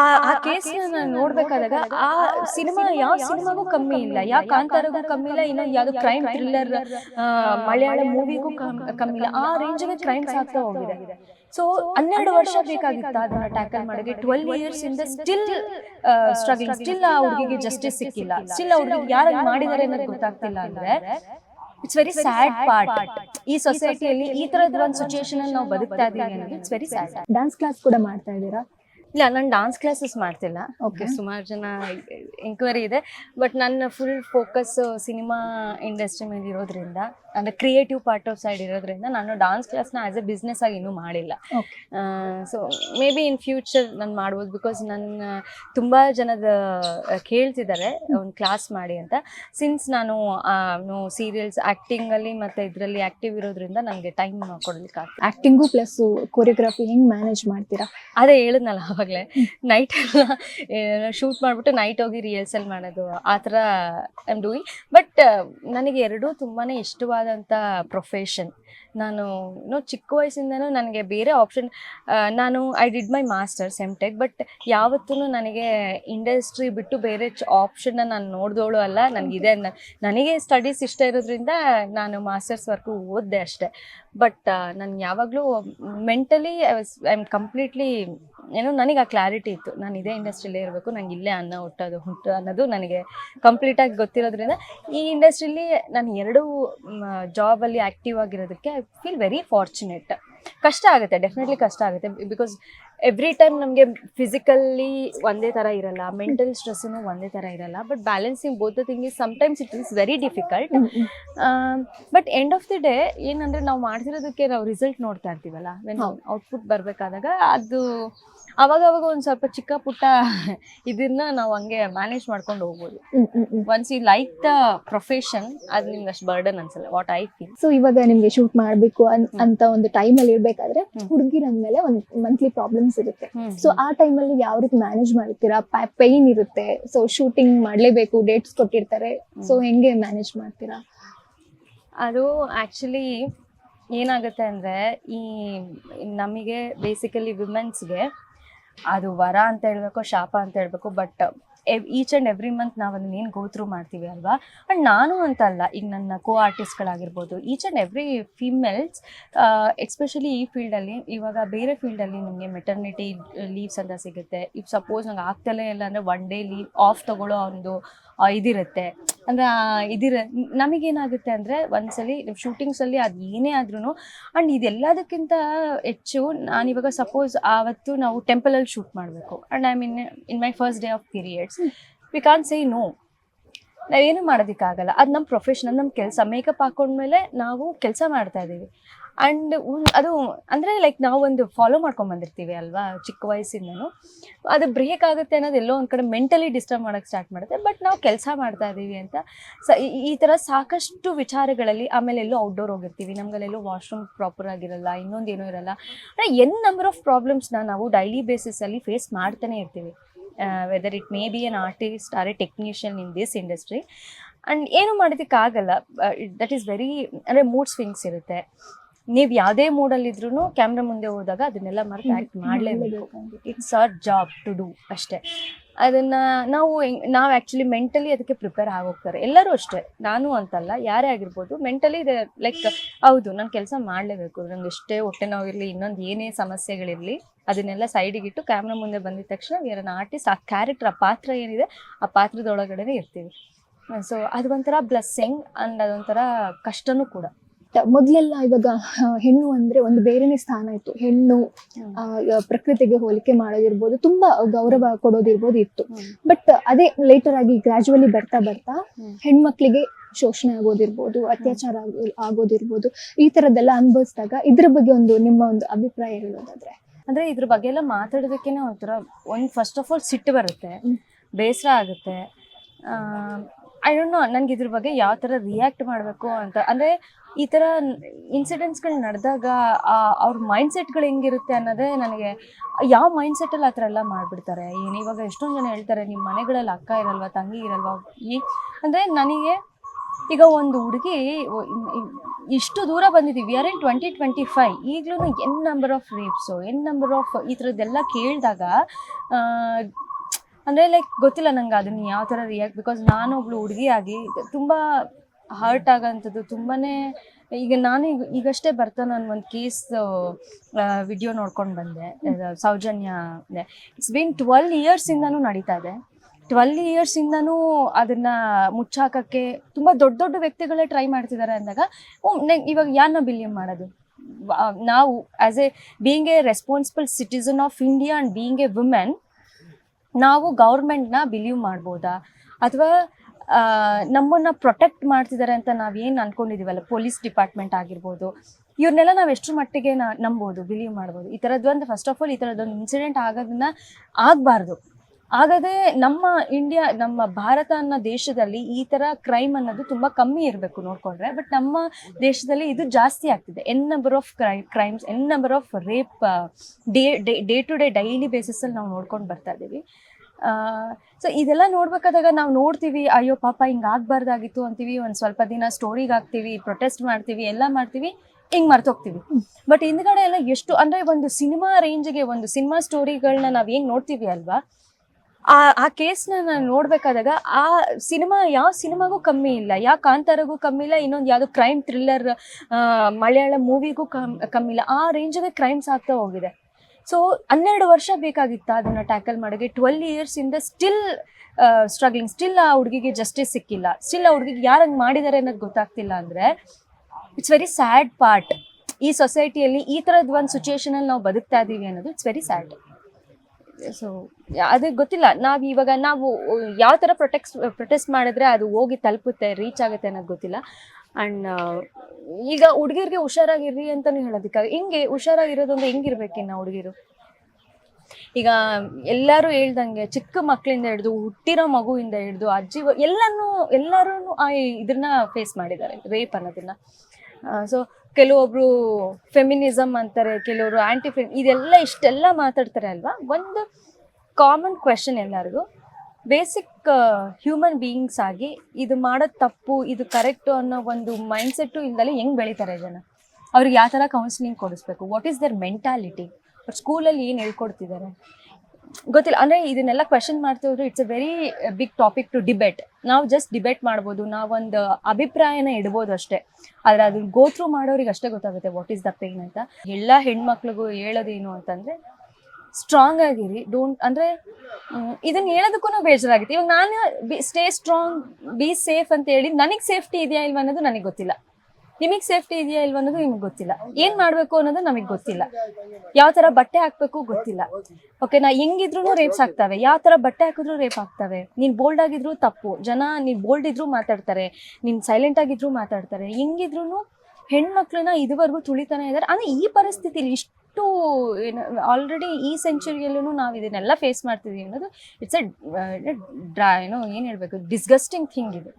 ಆ ಆ ಕೇಸ್ ನಾನು ನೋಡ್ಬೇಕಾದಾಗ ಆ ಸಿನಿಮಾ ಯಾವ ಸಿನಿಮಾಗೂ ಕಮ್ಮಿ ಇಲ್ಲ. ಯಾವ ಕಾಂತಾರಗೂ ಕಮ್ಮಿ ಇಲ್ಲ? ಇನ್ನೊಂದು ಯಾವ್ದು ಕ್ರೈಮ್ ಥ್ರಿಲ್ಲರ್ ಮಲಯಾಳ ಮೂವಿಗೂ ಕಮ್ಮಿ ಇಲ್ಲ. ಆ ರೇಂಜ್ಗೆ ಕ್ರೈಮ್ಸ್ ಆಗ್ತಾ ಹೋಗಿದೆ. ಸೊ ಹನ್ನೆರಡು ವರ್ಷ ಬೇಕಾಗಿತ್ತು ಅದನ್ನ ಟ್ಯಾಕಲ್ ಮಾಡೋಕೆ ಟ್ವೆಲ್ ಇಯರ್ಸ್ ಇಂದ ಸ್ಟಿಲ್ ಸ್ಟ್ರಗಲ್ ಸ್ಟಿಲ್ ಆ ಹುಡುಗಿಗೆ ಜಸ್ಟಿಸ್ ಸಿಕ್ಕಿಲ್ಲ. ಸ್ಟಿಲ್ ಆ ಹುಡುಗಿಗೆ ಯಾರು ಮಾಡಿದ್ದಾರೆ ಅನ್ನೋದು ಗೊತ್ತಾಗ್ತಿಲ್ಲ ಅಂದ್ರೆ ಇಟ್ಸ್ ವೆರಿ ಸ್ಯಾಡ್ ಪಾರ್ಟ್ ಈ ಸೊಸೈಟಿಯಲ್ಲಿ ಈ ತರದ ಒಂದು ಸಿಚುಯೇಷನ್ ಅಲ್ಲಿ ನಾವು ಬದುಕ್ತಾ ಇದೀವಿ ಅನ್ನೋದು it's very sad dance class ಕೂಡ ಮಾಡ್ತಾ ಇದ್ದೀರಾ ಇಲ್ಲ ನಾನು ಡಾನ್ಸ್ ಕ್ಲಾಸಸ್ ಮಾಡ್ತಿಲ್ಲ. ಓಕೆ ಸುಮಾರು ಜನ ಎಂಕ್ವೈರಿ ಇದೆ. ಬಟ್ ನನ್ನ ಫುಲ್ ಫೋಕಸ್ ಸಿನಿಮಾ ಇಂಡಸ್ಟ್ರಿ ಮೇಲೆ ಇರೋದ್ರಿಂದ ಅಂದ್ರೆ ಕ್ರಿಯೇಟಿವ್ ಪಾರ್ಟ್ ಆಫ್ ಸೈಡ್ ಇರೋದ್ರಿಂದ ನಾನು ಡಾನ್ಸ್ ಕ್ಲಾಸ್ನ ಆಸ್ ಎ ಬಿಸ್ನೆಸ್ ಆಗಿ ಇನ್ನೂ ಮಾಡಿಲ್ಲ. So maybe in future ನಾನು ಮಾಡ್ಬೋದು ಬಿಕಾಸ್ ನನ್ನ ತುಂಬ ಜನದ ಕೇಳ್ತಿದ್ದಾರೆ ಒಂದು ಕ್ಲಾಸ್ ಮಾಡಿ ಅಂತ. ಸಿನ್ಸ್ ನಾನು ಸೀರಿಯಲ್ಸ್ ಆ್ಯಕ್ಟಿಂಗಲ್ಲಿ ಮತ್ತು ಇದರಲ್ಲಿ ಆ್ಯಕ್ಟಿವ್ ಇರೋದ್ರಿಂದ ನನಗೆ ಟೈಮ್ ಕೊಡ್ಲಿಕ್ಕೆ ಆಗ್ತದೆ ಆಕ್ಟಿಂಗು ಪ್ಲಸ್ ಕೊರಿಯೋಗ್ರಫಿ ಹೆಂಗ್ ಮ್ಯಾನೇಜ್ ಮಾಡ್ತೀರಾ? ಅದೇ ಹೇಳಿದ್ನಲ್ಲ ಅವಾಗಲೇ. ನೈಟ್ ಎಲ್ಲ ಶೂಟ್ ಮಾಡಿಬಿಟ್ಟು ನೈಟ್ ಹೋಗಿ ರಿಹರ್ಸಲ್ ಮಾಡೋದು ಆ ಥರ ಐ ಆಮ್ ಡೂಯಿಂಗ್ ಬಟ್ ನನಗೆ ಎರಡೂ ತುಂಬಾ ಇಷ್ಟವಾದಂಥ ಪ್ರೊಫೆಷನ್ ನಾನು ನೋ ಚಿಕ್ಕ ವಯಸ್ಸಿಂದನೂ ನನಗೆ ಬೇರೆ ಆಪ್ಷನ್ ನಾನು I did my masters M Tech but ಯಾವತ್ತೂ ನನಗೆ ಇಂಡಸ್ಟ್ರಿ ಬಿಟ್ಟು ಬೇರೆ ಆಪ್ಷನ್ನ ನಾನು ನೋಡಿದವಳು ಅಲ್ಲ ನನಗಿದೆ ನನಗೆ ಸ್ಟಡೀಸ್ ಇಷ್ಟ ಇರೋದ್ರಿಂದ ನಾನು ಮಾಸ್ಟರ್ಸ್ ವರ್ಕು ಓದಿದೆ ಅಷ್ಟೇ. ಬಟ್ ನಾನು ಯಾವಾಗಲೂ mentally I was I am completely ಏನೋ ನನಗೆ ಆ ಕ್ಲಾರಿಟಿ ಇತ್ತು. ನಾನು ಇದೇ ಇಂಡಸ್ಟ್ರಿಲೇ ಇರಬೇಕು, ನಂಗೆ ಇಲ್ಲೇ ಅನ್ನ ಹುಟ್ಟೋದು ಹುಟ್ಟು ಅನ್ನೋದು ನನಗೆ ಕಂಪ್ಲೀಟಾಗಿ ಗೊತ್ತಿರೋದ್ರಿಂದ ಈ ಇಂಡಸ್ಟ್ರಿಲಿ ನಾನು ಎರಡೂ ಜಾಬಲ್ಲಿ ಆ್ಯಕ್ಟಿವ್ ಆಗಿರೋದಕ್ಕೆ ಐ ಫೀಲ್ ವೆರಿ ಫಾರ್ಚುನೇಟ್ ಕಷ್ಟ ಆಗುತ್ತೆ ಡೆಫಿನೆಟ್ಲಿ ಕಷ್ಟ ಆಗುತ್ತೆ. ಬಿಕಾಸ್ ಎವ್ರಿ ಟೈಮ್ ನಮಗೆ ಫಿಸಿಕಲ್ಲಿ ಒಂದೇ ಥರ ಇರಲ್ಲ ಮೆಂಟಲ್ ಸ್ಟ್ರೆಸ್ಸೂ ಒಂದೇ ಥರ ಇರಲ್ಲ but balancing both thing is sometimes it is very difficult but end of the day ಏನಂದ್ರೆ ನಾವು ಮಾಡ್ತಿರೋದಕ್ಕೆ ನಾವು ರಿಸಲ್ಟ್ ನೋಡ್ತಾ ಇರ್ತೀವಲ್ಲ ವೆನ್. ಔಟ್ಪುಟ್ ಬರಬೇಕಾದಾಗ ಅದು ಅವಾಗ ಅವಾಗ ಒಂದು ಸ್ವಲ್ಪ ಚಿಕ್ಕ ಪುಟ್ಟ ಇದನ್ನ ನಾವು ಹಂಗೆ ಮ್ಯಾನೇಜ್ ಮಾಡ್ಕೊಂಡು ಹೋಗ್ಬೋದು. Once you like the profession ಅದು ನಿಮ್ಗೆ ಅಷ್ಟು ಬರ್ಡನ್ ಅನ್ಸಲ್ಲ ವಾಟ್ ಐ ಫೀಲ್ ಸೊ ಇವಾಗ ನಿಮ್ಗೆ ಶೂಟ್ ಮಾಡ್ಬೇಕು ಅಂತ ಒಂದು ಟೈಮ್ ಅಲ್ಲಿ ಇರ್ಬೇಕಾದ್ರೆ ಹುಡುಗಿರಂದ ಹುಡುಗಿರ ಅಂದ್ಮೇಲೆ ಒಂದು ಮಂತ್ಲಿ ಪ್ರಾಬ್ಲಮ್ಸ್ ಇರುತ್ತೆ. ಸೊ ಆ ಟೈಮ್ ಅಲ್ಲಿ ಯಾವ ರೀತಿ ಮ್ಯಾನೇಜ್ ಮಾಡ್ತೀರಾ? ಪೈನ್ ಇರುತ್ತೆ. ಸೊ ಶೂಟಿಂಗ್ ಮಾಡ್ಲೇಬೇಕು ಡೇಟ್ಸ್ ಕೊಟ್ಟಿರ್ತಾರೆ. ಸೊ ಹೆಂಗೆ ಮ್ಯಾನೇಜ್ ಮಾಡ್ತೀರಾ? ಅದು ಆ್ಯಕ್ಚುಲಿ ಏನಾಗುತ್ತೆ ಅಂದರೆ ಈ ನಮಗೆ ಬೇಸಿಕಲಿ ವಿಮೆನ್ಸ್ಗೆ ಅದು ವರ ಅಂತ ಹೇಳ್ಬೇಕು, ಶಾಪ ಅಂತ ಹೇಳ್ಬೇಕು but each and every month ನಾವು ಅದನ್ನ ಏನು ಗೋತ್ರೂ ಮಾಡ್ತೀವಿ ಅಲ್ವಾ? ಬಟ್ ನಾನು ಅಂತಲ್ಲ, ಈಗ ನನ್ನ ಕೋ ಆರ್ಟಿಸ್ಟ್ಗಳಾಗಿರ್ಬೋದು each and every females especially ಈ ಫೀಲ್ಡಲ್ಲಿ ಇವಾಗ ಬೇರೆ ಫೀಲ್ಡಲ್ಲಿ ನಿಮಗೆ ಮೆಟರ್ನಿಟಿ ಲೀವ್ಸ್ ಅಂತ ಸಿಗುತ್ತೆ. ಇಫ್ ಸಪೋಸ್ ನಂಗೆ ಆಗ್ತಲೇ ಇಲ್ಲ ಅಂದರೆ ಒನ್ ಡೇ ಲೀವ್ ಆಫ್ ತಗೊಳ್ಳೋ ಒಂದು ಇದಿರುತ್ತೆ. ಅಂದ್ರೆ ಇದಿರ, ನಮಗೇನಾಗುತ್ತೆ ಅಂದರೆ, ಒಂದ್ಸಲಿ ಶೂಟಿಂಗ್ಸಲ್ಲಿ ಅದು ಏನೇ ಆದ್ರೂ ಆ್ಯಂಡ್ ಇದೆಲ್ಲದಕ್ಕಿಂತ ಹೆಚ್ಚು ನಾನಿವಾಗ ಸಪೋಸ್ ಆವತ್ತು ನಾವು ಟೆಂಪಲಲ್ಲಿ ಶೂಟ್ ಮಾಡಬೇಕು. And I mean in my first day of periods we can say no ನಾವೇನು ಮಾಡೋದಕ್ಕಾಗಲ್ಲ. ಅದು ನಮ್ಮ ಪ್ರೊಫೆಷನಲ್ ನಮ್ಮ ಕೆಲಸ. ಮೇಕಪ್ ಹಾಕೊಂಡ್ಮೇಲೆ ನಾವು ಕೆಲಸ ಮಾಡ್ತಾ ಇದ್ದೀವಿ. ಆ್ಯಂಡ್ ಅದು ಅಂದರೆ ಲೈಕ್ ನಾವು ಒಂದು ಫಾಲೋ ಮಾಡ್ಕೊಂಡು ಬಂದಿರ್ತೀವಿ ಅಲ್ವಾ ಚಿಕ್ಕ ವಯಸ್ಸಿಂದನೂ. ಅದು ಬ್ರೇಕ್ ಆಗುತ್ತೆ ಅನ್ನೋದು ಎಲ್ಲೋ ಒಂದು ಕಡೆ ಮೆಂಟಲಿ ಡಿಸ್ಟರ್ಬ್ ಮಾಡೋಕ್ಕೆ ಸ್ಟಾರ್ಟ್ ಮಾಡುತ್ತೆ. ಬಟ್ ನಾವು ಕೆಲಸ ಮಾಡ್ತಾ ಇದ್ದೀವಿ ಅಂತ. ಸ ಈ- ಥರ ಸಾಕಷ್ಟು ವಿಚಾರಗಳಲ್ಲಿ ಆಮೇಲೆ ಎಲ್ಲೋ ಔಟ್ಡೋರ್ ಹೋಗಿರ್ತೀವಿ. ನಮಗಲ್ಲೆಲ್ಲೋ ವಾಶ್ರೂಮ್ ಪ್ರಾಪರ್ ಆಗಿರಲ್ಲ ಇನ್ನೊಂದು ಏನೂ ಇರಲ್ಲ. ಅಂದರೆ ಎನ್ ನಂಬರ್ ಆಫ್ ಪ್ರಾಬ್ಲಮ್ಸ್ನ ನಾವು ಡೈಲಿ ಬೇಸಿಸಲ್ಲಿ ಫೇಸ್ ಮಾಡ್ತಾನೆ ಇರ್ತೀವಿ. Whether it may be an artist or a technician in this industry and ಏನು ಮಾಡೋದಕ್ಕಾಗಲ್ಲ ದಟ್ ಈಸ್ ವೆರಿ ಅಂದರೆ ಮೂಡ್ ಸ್ವಿಂಗ್ಸ್ ಇರುತ್ತೆ. ನೀವು ಯಾವುದೇ ಮೂಡಲ್ಲಿದ್ರೂ ಕ್ಯಾಮ್ರಾ ಮುಂದೆ ಹೋದಾಗ ಅದನ್ನೆಲ್ಲ ಮರೆತು ಆ್ಯಕ್ಟ್ ಮಾಡಲೇಬೇಕು. It's our job to do ಅಷ್ಟೇ. ಅದನ್ನು ನಾವು ನಾವು ಆ್ಯಕ್ಚುಲಿ ಮೆಂಟಲಿ ಅದಕ್ಕೆ ಪ್ರಿಪೇರ್ ಆಗೋಗ್ತಾರೆ ಎಲ್ಲರೂ ಅಷ್ಟೇ ನಾನು ಅಂತಲ್ಲ ಯಾರೇ ಆಗಿರ್ಬೋದು ಮೆಂಟಲಿ ಇದೆ ಲೈಕ್ ಹೌದು ನಾನು ಕೆಲಸ ಮಾಡಲೇಬೇಕು. ನಂಗೆ ಎಷ್ಟೇ ಹೊಟ್ಟೆ ನೋವಿರಲಿ ಇನ್ನೊಂದು ಏನೇ ಸಮಸ್ಯೆಗಳಿರಲಿ ಅದನ್ನೆಲ್ಲ ಸೈಡಿಗಿಟ್ಟು ಕ್ಯಾಮ್ರಾ ಮುಂದೆ ಬಂದಿದ ತಕ್ಷಣ ವಿ ಆರ್ ಅನ್ ಆರ್ಟಿಸ್ಟ್ ಆ ಕ್ಯಾರೆಕ್ಟರ್ ಆ ಪಾತ್ರ ಏನಿದೆ ಆ ಪಾತ್ರದೊಳಗಡೆ ಇರ್ತೀವಿ. ಸೊ ಅದು ಒಂಥರ ಬ್ಲೆಸ್ಸಿಂಗ್ ಅಂಡ್ ಅದೊಂಥರ ಕಷ್ಟನೂ ಕೂಡ. ಮೊದಲೆಲ್ಲ ಇವಾಗ ಹೆಣ್ಣು ಅಂದ್ರೆ ಒಂದು ಬೇರೆನೇ ಸ್ಥಾನ ಇತ್ತು. ಹೆಣ್ಣು ಪ್ರಕೃತಿಗೆ ಹೋಲಿಕೆ ಮಾಡೋದಿರ್ಬೋದು ತುಂಬಾ ಗೌರವ ಕೊಡೋದಿರ್ಬೋದು ಇತ್ತು. ಬಟ್ ಅದೇ ಲೇಟರ್ ಆಗಿ ಗ್ರಾಜುವಲಿ ಬರ್ತಾ ಬರ್ತಾ. ಹೆಣ್ಮಕ್ಳಿಗೆ ಶೋಷಣೆ ಆಗೋದಿರ್ಬೋದು ಅತ್ಯಾಚಾರ ಆಗೋ- ಆಗೋದಿರ್ಬೋದು ಈ ಥರದ್ದೆಲ್ಲ ಅನುಭವಿಸಿದಾಗ ಇದ್ರ ಬಗ್ಗೆ ಒಂದು ನಿಮ್ಮ ಒಂದು ಅಭಿಪ್ರಾಯ ಹೇಳೋದಾದ್ರೆ. ಅಂದರೆ ಇದ್ರ ಬಗ್ಗೆ ಎಲ್ಲ ಮಾತಾಡೋದಕ್ಕೇನೆ ಒಂಥರ ಒಂದು ಫಸ್ಟ್ ಆಫ್ ಆಲ್ ಸಿಟ್ಟು ಬರುತ್ತೆ, ಬೇಸರ ಆಗುತ್ತೆ. ಐ ಡೋಂಟ್ ನೋ ನನಗೆ ಇದ್ರ ಬಗ್ಗೆ ಯಾವ ಥರ ರಿಯಾಕ್ಟ್ ಮಾಡಬೇಕು ಅಂತ. ಅಂದರೆ ಈ ಥರ ಇನ್ಸಿಡೆಂಟ್ಸ್ಗಳು ನಡೆದಾಗ ಅವ್ರ ಮೈಂಡ್ಸೆಟ್ಗಳು ಹೆಂಗಿರುತ್ತೆ ಅನ್ನೋದೇ ನನಗೆ, ಯಾವ ಮೈಂಡ್ಸೆಟ್ಟಲ್ಲಿ ಆ ಥರ ಎಲ್ಲ ಮಾಡಿಬಿಡ್ತಾರೆ. ಏನು ಇವಾಗ ಎಷ್ಟೊಂದು ಜನ ಹೇಳ್ತಾರೆ ನಿಮ್ಮ ಮನೆಗಳಲ್ಲಿ ಅಕ್ಕ ಇರಲ್ವಾ, ತಂಗಿ ಇರಲ್ವಾ? ಈ, ಅಂದರೆ ನನಗೆ ಈಗ ಒಂದು ಹುಡುಗಿ ಇಷ್ಟು ದೂರ ಬಂದಿದ್ದೀವಿ. We are in twenty twenty five ಈಗಲೂ n number of rapes n number of ಈ ಥರದ್ದೆಲ್ಲ ಕೇಳಿದಾಗ ಅಂದರೆ ಲೈಕ್ ಗೊತ್ತಿಲ್ಲ ನಂಗೆ ಅದನ್ನ ಯಾವ ಥರ ರಿಯಾಕ್ಟ್ ಬಿಕಾಸ್ ನಾನೊಬ್ಳು ಹುಡುಗಿಯಾಗಿ ತುಂಬ ಹರ್ಟ್ ಆಗೋಂಥದ್ದು ತುಂಬಾ ಈಗ ನಾನು ಈಗ ಈಗಷ್ಟೇ ಬರ್ತಾ ನಾನು ಒಂದು ಕೇಸ್ ವಿಡಿಯೋ ನೋಡ್ಕೊಂಡು ಬಂದೆ. ಸೌಜನ್ಯ ಇಟ್ಸ್ ಬೀನ್ ಟ್ವೆಲ್ ಇಯರ್ಸಿಂದನೂ ನಡೀತಾ ಇದೆ. ಟ್ವೆಲ್ ಇಯರ್ಸಿಂದನೂ ಅದನ್ನ ಮುಚ್ಚಾಕಕ್ಕೆ ತುಂಬಾ ದೊಡ್ಡ ದೊಡ್ಡ ವ್ಯಕ್ತಿಗಳೇ ಟ್ರೈ ಮಾಡ್ತಿದ್ದಾರೆ ಅಂದಾಗ ಇವಾಗ ಯಾರನ್ನ ಬಿಲೀವ್ ಮಾಡೋದು? ನಾವು as a being a responsible citizen of India and being a women ನಾವು ಗೌರ್ಮೆಂಟ್ನ ಬಿಲೀವ್ ಮಾಡ್ಬೋದಾ? ಅಥವಾ ನಮ್ಮನ್ನ ಪ್ರೊಟೆಕ್ಟ್ ಮಾಡ್ತಿದ್ದಾರೆ ಅಂತ ನಾವೇನು ಅನ್ಕೊಂಡಿದೀವಲ್ಲ? ಪೊಲೀಸ್ ಡಿಪಾರ್ಟ್ಮೆಂಟ್ ಆಗಿರ್ಬೋದು ಇವ್ರನ್ನೆಲ್ಲ ನಾವು ಎಷ್ಟು ಮಟ್ಟಿಗೆ ನಂಬೋದು, ಬಿಲೀವ್ ಮಾಡ್ಬೋದು? ಈ ಥರದ್ದೊಂದು ಫಸ್ಟ್ ಆಫ್ ಆಲ್ ಈ ಥರದ್ದೊಂದು ಇನ್ಸಿಡೆಂಟ್ ಆಗೋದನ್ನ ಆಗಬಾರ್ದು. ಆಗದೆ ನಮ್ಮ ಇಂಡಿಯಾ ನಮ್ಮ ಭಾರತ ಅನ್ನೋ ದೇಶದಲ್ಲಿ ಈ ತರ ಕ್ರೈಮ್ ಅನ್ನೋದು ತುಂಬಾ ಕಮ್ಮಿ ಇರಬೇಕು ನೋಡ್ಕೊಂಡ್ರೆ ಬಟ್ ನಮ್ಮ ದೇಶದಲ್ಲಿ ಇದು ಜಾಸ್ತಿ ಆಗ್ತಿದೆ. N number of cry crimes n number of rape day day to day daily ಬೇಸಿಸಲ್ಲಿ ನಾವು ನೋಡ್ಕೊಂಡು ಬರ್ತಾ ಇದ್ದೀವಿ. ಸೊ ಇದೆಲ್ಲ ನೋಡ್ಬೇಕಾದಾಗ ನಾವು ನೋಡ್ತೀವಿ, ಅಯ್ಯೋ ಪಾಪ ಹಿಂಗೆ ಆಗ್ಬಾರ್ದಾಗಿತ್ತು ಅಂತೀವಿ, ಒಂದು ಸ್ವಲ್ಪ ದಿನ ಸ್ಟೋರಿಗೆ ಹಾಕ್ತೀವಿ ಪ್ರೊಟೆಸ್ಟ್ ಮಾಡ್ತೀವಿ, ಎಲ್ಲ ಮಾಡ್ತೀವಿ, ಹಿಂಗೆ ಮರ್ತೋಗ್ತೀವಿ ಬಟ್ ಹಿಂದ್ಗಡೆ ಎಲ್ಲ ಎಷ್ಟು, ಅಂದರೆ ಒಂದು ಸಿನಿಮಾ ರೇಂಜ್ಗೆ ಒಂದು ಸಿನಿಮಾ ಸ್ಟೋರಿಗಳನ್ನ ನಾವು ಏನು ನೋಡ್ತೀವಿ ಅಲ್ವಾ? ಆ ಆ ಕೇಸ್ನ ನಾನು ನೋಡ್ಬೇಕಾದಾಗ ಆ ಸಿನಿಮಾ ಯಾವ ಸಿನಿಮಾಗೂ ಕಮ್ಮಿ ಇಲ್ಲ, ಯಾವ ಕಾಂತಾರಗೂ ಕಮ್ಮಿ ಇಲ್ಲ, ಇನ್ನೊಂದು ಯಾವುದು ಕ್ರೈಮ್ ಥ್ರಿಲ್ಲರ್ ಮಲಯಾಳ ಮೂವಿಗೂ ಕಮ್, ಕಮ್ಮಿ ಇಲ್ಲ, ಆ ರೇಂಜ್ಗೆ ಕ್ರೈಮ್ಸ್ ಆಗ್ತಾ ಹೋಗಿದೆ. ಸೊ ಹನ್ನೆರಡು ವರ್ಷ ಬೇಕಾಗಿತ್ತು ಅದನ್ನ ಟ್ಯಾಕಲ್ ಮಾಡೋಕ್ಕೆ ಟ್ವೆಲ್ ಇಂದ ಸ್ಟಿಲ್ ಸ್ಟ್ರಗ್ಲಿಂಗ್ ಸ್ಟಿಲ್ ಆ ಹುಡುಗಿಗೆ ಜಸ್ಟಿಸ್ ಸಿಕ್ಕಿಲ್ಲ. ಸ್ಟಿಲ್ ಆ ಹುಡುಗಿಗೆ ಯಾರು ಹಂಗೆ ಮಾಡಿದ್ದಾರೆ ಅನ್ನೋದು ಗೊತ್ತಾಗ್ತಿಲ್ಲ ಅಂದರೆ ಇಟ್ಸ್ ವೆರಿ ಸ್ಯಾಡ್ ಪಾರ್ಟ್ ಈ ಸೊಸೈಟಿಯಲ್ಲಿ ಈ ಥರದ್ದು ಒಂದು ಸಿಚುಯೇಷನಲ್ಲಿ ನಾವು ಬದುಕ್ತಾ ಇದ್ದೀವಿ ಅನ್ನೋದು ಇಟ್ಸ್ ವೆರಿ ಸ್ಯಾಡ್ ಸೊ ಅದೇ ಗೊತ್ತಿಲ್ಲ. ನಾವು ಇವಾಗ ನಾವು ಯಾವ ಥರ ಪ್ರೊಟೆಕ್ಸ್ ಪ್ರೊಟೆಸ್ಟ್ ಮಾಡಿದ್ರೆ ಅದು ಹೋಗಿ ತಲುಪುತ್ತೆ ರೀಚ್ ಆಗುತ್ತೆ ಅನ್ನೋದು ಗೊತ್ತಿಲ್ಲ. ಆ್ಯಂಡ್ ಈಗ ಹುಡುಗಿರಿಗೆ ಹುಷಾರಾಗಿರ್ರಿ ಅಂತಲೂ ಹೇಳೋದಕ್ಕಾಗ ಹಿಂಗೆ ಹುಷಾರಾಗಿರೋದಂದ್ರೆ ಹೆಂಗಿರ್ಬೇಕಿನ್ನ ಹುಡುಗಿರು? ಈಗ ಎಲ್ಲರೂ ಹೇಳ್ದಂಗೆ ಚಿಕ್ಕ ಮಕ್ಕಳಿಂದ ಹಿಡಿದು ಹುಟ್ಟಿರೋ ಮಗುವಿಂದ ಹಿಡಿದು ಅಜ್ಜಿ, ಎಲ್ಲನೂ ಎಲ್ಲರೂ ಇದನ್ನ ಫೇಸ್ ಮಾಡಿದ್ದಾರೆ ರೇಪ್ ಅನ್ನೋದನ್ನ. ಸೊ ಕೆಲವೊಬ್ರು ಫೆಮಿನಿಸಮ್ ಅಂತಾರೆ, ಕೆಲವರು ಆಂಟಿ ಫೆಮ್ ಇದೆಲ್ಲ ಇಷ್ಟೆಲ್ಲ ಮಾತಾಡ್ತಾರೆ ಅಲ್ವಾ? ಒಂದು ಕಾಮನ್ ಕ್ವೆಶನ್ ಎಲ್ಲರಿಗೂ. ಬೇಸಿಕ್ ಹ್ಯೂಮನ್ ಬೀಯಿಂಗ್ಸ್ ಆಗಿ ಇದು ಮಾಡೋದು ತಪ್ಪು, ಇದು ಕರೆಕ್ಟು ಅನ್ನೋ ಒಂದು ಮೈಂಡ್ಸೆಟ್ಟು ಇಲ್ಲದಲ್ಲಿ ಹೆಂಗೆ ಬೆಳೀತಾರೆ ಜನ? ಅವ್ರಿಗೆ ಯಾವ ಥರ ಕೌನ್ಸಿಲಿಂಗ್ ಕೊಡಿಸ್ಬೇಕು? ವಾಟ್ ಈಸ್ ದರ್ ಮೆಂಟಾಲಿಟಿ ಅವ್ರು ಸ್ಕೂಲಲ್ಲಿ ಏನು ಹೇಳ್ಕೊಡ್ತಿದ್ದಾರೆ? ಗೊತ್ತಿಲ್ಲ. ಅಂದರೆ ಇದನ್ನೆಲ್ಲ ಕ್ವೆಶನ್ ಮಾಡ್ತಿದ್ರು it's a very big topic to debate ನಾವು ಜಸ್ಟ್ ಡಿಬೇಟ್ ಮಾಡ್ಬೋದು ನಾವೊಂದು ಅಭಿಪ್ರಾಯನ ಇಡ್ಬೋದು ಅಷ್ಟೇ. ಆದ್ರೆ ಅದನ್ನ ಗೋ ಥ್ರೂ ಮಾಡೋರಿಗೆ ಅಷ್ಟೇ ಗೊತ್ತಾಗುತ್ತೆ ವಾಟ್ ಈಸ್ ದ ಪೇನ್ ಅಂತ. ಎಲ್ಲ ಹೆಣ್ಮಕ್ಳಿಗೂ ಹೇಳೋದೇನು ಅಂತಂದರೆ ಸ್ಟ್ರಾಂಗ್ ಆಗಿರಿ ಡೋಂಟ್ ಅಂದರೆ ಇದನ್ನ ಹೇಳೋದಕ್ಕೂ ಬೇಜಾರಾಗುತ್ತೆ. ಇವಾಗ ನಾನು be stay strong be safe ಅಂತ ಹೇಳಿ ನನಗೆ ಸೇಫ್ಟಿ ಇದೆಯಾ ಇಲ್ವಾ ಅನ್ನೋದು ನನಗೆ ಗೊತ್ತಿಲ್ಲ. ನಿಮಗೆ ಸೇಫ್ಟಿ ಇದೆಯಾ ಇಲ್ವಾ ಅನ್ನೋದು ನಿಮಗೆ ಗೊತ್ತಿಲ್ಲ. ಏನ್ ಮಾಡಬೇಕು ಅನ್ನೋದು ನಮಗ್ ಗೊತ್ತಿಲ್ಲ. ಯಾವ ತರ ಬಟ್ಟೆ ಹಾಕ್ಬೇಕು ಗೊತ್ತಿಲ್ಲ. ಓಕೆ ನಾ ಹೆಂಗಿದ್ರು ರೇಪ್ಸ್ ಆಗ್ತವೆ. ಯಾವ ತರ ಬಟ್ಟೆ ಹಾಕಿದ್ರು ರೇಪ್ ಆಗ್ತವೆ. ನೀನ್ ಬೋಲ್ಡ್ ಆಗಿದ್ರು ತಪ್ಪು. ಜನ ನೀನ್ ಬೋಲ್ಡ್ ಇದ್ರು ಮಾತಾಡ್ತಾರೆ. ನೀನ್ ಸೈಲೆಂಟ್ ಆಗಿದ್ರು ಮಾತಾಡ್ತಾರೆ. ಹೆಂಗಿದ್ರು ಹೆಣ್ಮಕ್ಳನ್ನ ಇದುವರೆಗೂ ತುಳಿತಾನೆ ಇದ್ದಾರೆ ಅಂದ್ರೆ ಈ ಪರಿಸ್ಥಿತಿಲಿ ಇಷ್ಟು ಆಲ್ರೆಡಿ ಈ ಸೆಂಚುರಿಯಲ್ಲೂ ನಾವು ಇದನ್ನೆಲ್ಲ ಫೇಸ್ ಮಾಡ್ತಿದೀವಿ ಅನ್ನೋದು ಇಟ್ಸ್ ಎ ಡ್ರಾ ಏನೋ ಏನು ಹೇಳ್ಬೇಕು? ಡಿಸ್ಗಸ್ಟಿಂಗ್ ಥಿಂಗ್ ಇದು.